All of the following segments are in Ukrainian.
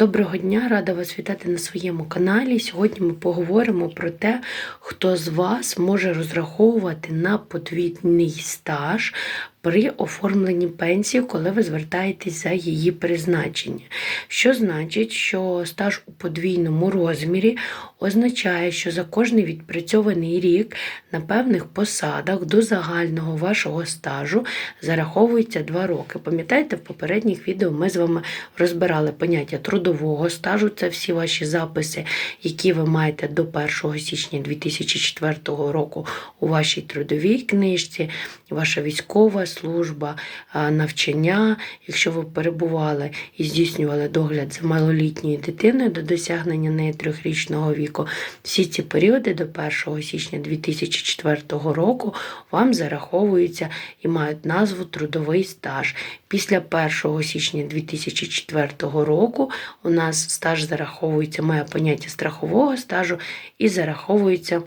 Доброго дня, рада вас вітати на своєму каналі. Сьогодні ми поговоримо про те, хто з вас може розраховувати на подвійний стаж при оформленні пенсії, коли ви звертаєтесь за її призначення. Що значить, що стаж у подвійному розмірі означає, що за кожний відпрацьований рік на певних посадах до загального вашого стажу зараховується 2 роки. Пам'ятаєте, в попередніх відео ми з вами розбирали поняття трудового стажу. Це всі ваші записи, які ви маєте до 1 січня 2004 року у вашій трудовій книжці, ваша військова служба, навчання. Якщо ви перебували і здійснювали догляд за малолітньою дитиною до досягнення неї трьохрічного віку, всі ці періоди до 1 січня 2004 року вам зараховуються і мають назву трудовий стаж. Після 1 січня 2004 року у нас стаж зараховується, має поняття страхового стажу і зараховується.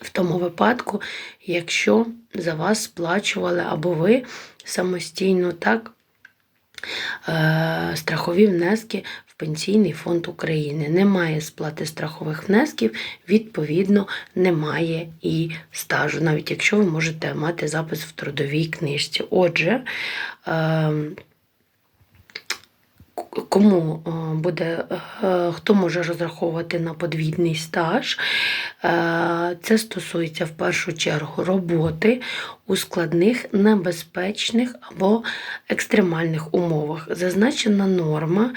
В тому випадку, якщо за вас сплачували або ви самостійно так е, страхові внески в Пенсійний фонд України. Немає сплати страхових внесків, відповідно, немає і стажу, навіть якщо ви можете мати запис в трудовій книжці. Отже, е, Кому е, буде, е, хто може розраховувати на подвійний стаж? Е, Це стосується в першу чергу роботи у складних, небезпечних або екстремальних умовах. Зазначена норма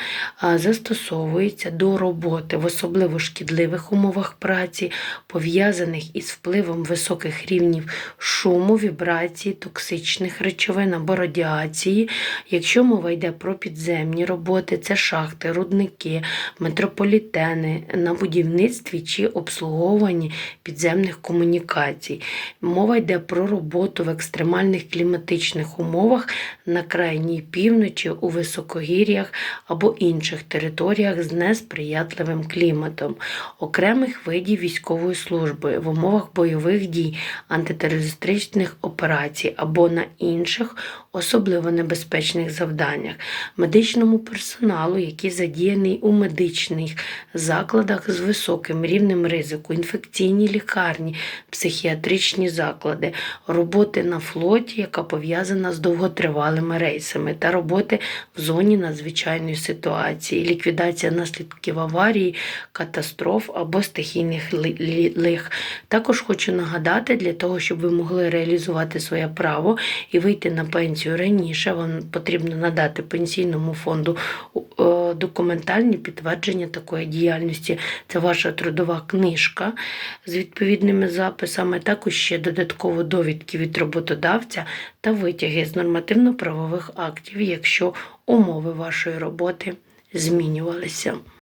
застосовується до роботи в особливо шкідливих умовах праці, пов'язаних із впливом високих рівнів шуму, вібрації, токсичних речовин або радіації. Якщо мова йде про підземні роботи, це шахти, рудники, метрополітени на будівництві чи обслуговуванні підземних комунікацій. Мова йде про роботу в екстремальних кліматичних умовах на крайній півночі, у високогір'ях або інших територіях з несприятливим кліматом, окремих видів військової служби в умовах бойових дій, антитерористичних операцій або на інших особливо небезпечних завданнях, медичному персоналу, який задіяний у медичних закладах з високим рівнем ризику, інфекційні лікарні, психіатричні заклади, роботи на флоті, яка пов'язана з довготривалими рейсами, та роботи в зоні надзвичайної ситуації, ліквідація наслідків аварії, катастроф або стихійних лих. Також хочу нагадати, для того, щоб ви могли реалізувати своє право і вийти на пенсію раніше, вам потрібно надати пенсійному фонду е, документальні підтвердження такої діяльності. Це ваша трудова книжка з відповідними записами, також ще додатково довідки від роботодавця та витяги з нормативно-правових актів, якщо умови вашої роботи змінювалися.